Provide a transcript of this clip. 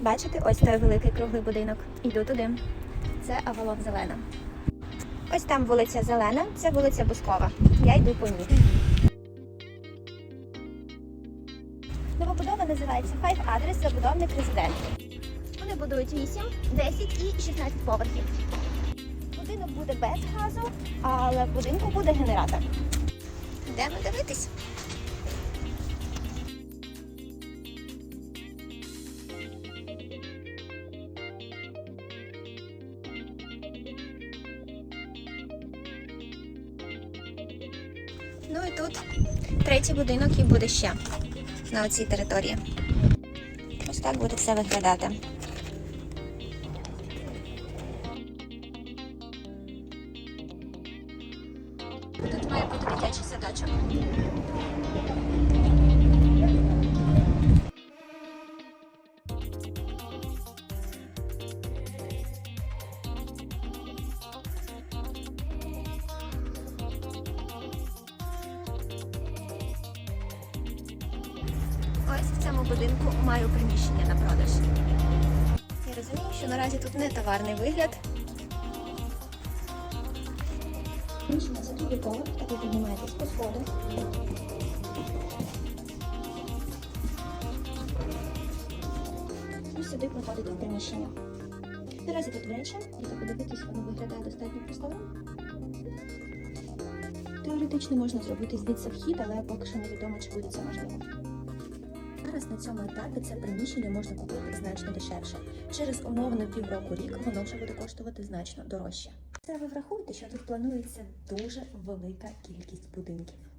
Бачите, ось той великий круглий будинок. Йду туди. Це Авалон Зелена. Ось там вулиця Зелена, це вулиця Бускова. Я йду по ній. Новобудова називається Five Адрес, забудовник резидент. Вони будують 8, 10 і 16 поверхів. Будинок буде без газу, але в будинку буде генератор. Йдемо дивитись. Ну і тут третій будинок і буде ще на оцій території. Ось так буде все виглядати. Тут має бути дитячий садочок. Ось в цьому будинку маю приміщення на продаж. Я розумію, що наразі тут не товарний вигляд. Приміщення це другий поверх, так ви піднімаєтесь по сходах. І сюди проходите в приміщення. Наразі тут вечір, і подивитись, воно виглядає достатньо просторо. Теоретично можна зробити звідси вхід, але поки що невідомо, чи буде це можливо. Зараз на цьому етапі це приміщення можна купити значно дешевше. Через умовно півроку рік воно вже буде коштувати значно дорожче. Це ви врахуйте, що тут планується дуже велика кількість будинків.